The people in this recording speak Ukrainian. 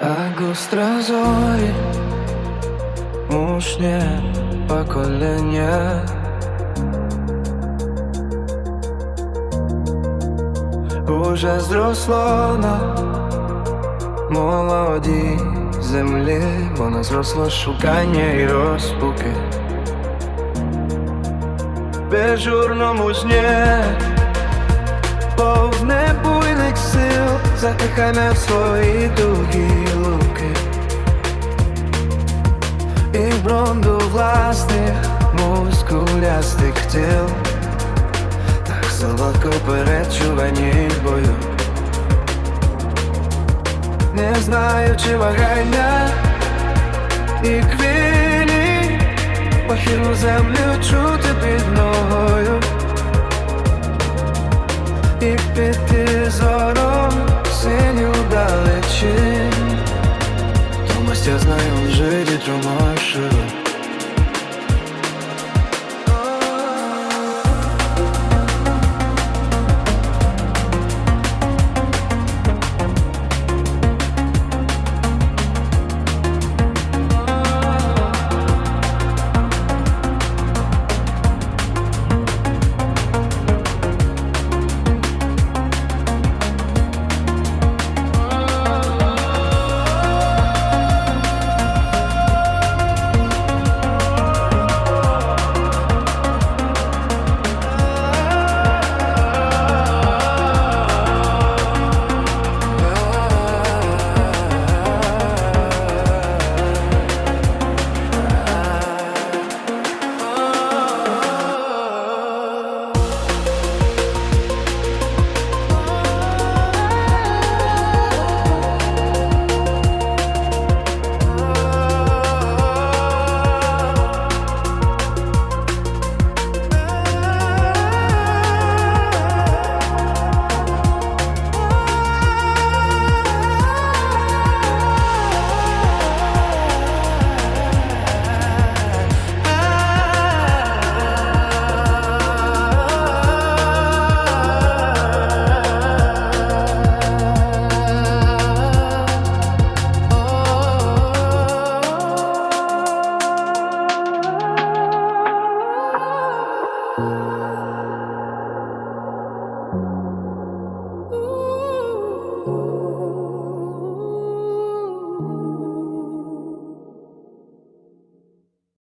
А гостразой Мушнє покоління Уже зросло на молодій землі, воно зросло шукання і розпуки. Безжурному жнє затихане в свої дугі луки. І в бронду власних мускулястих тіл. Так солодко перечувані бою. Не знаю, чи вагання і хвилі Похилу землю чути під ногою. І піти зором я знаю, он жидит ромашину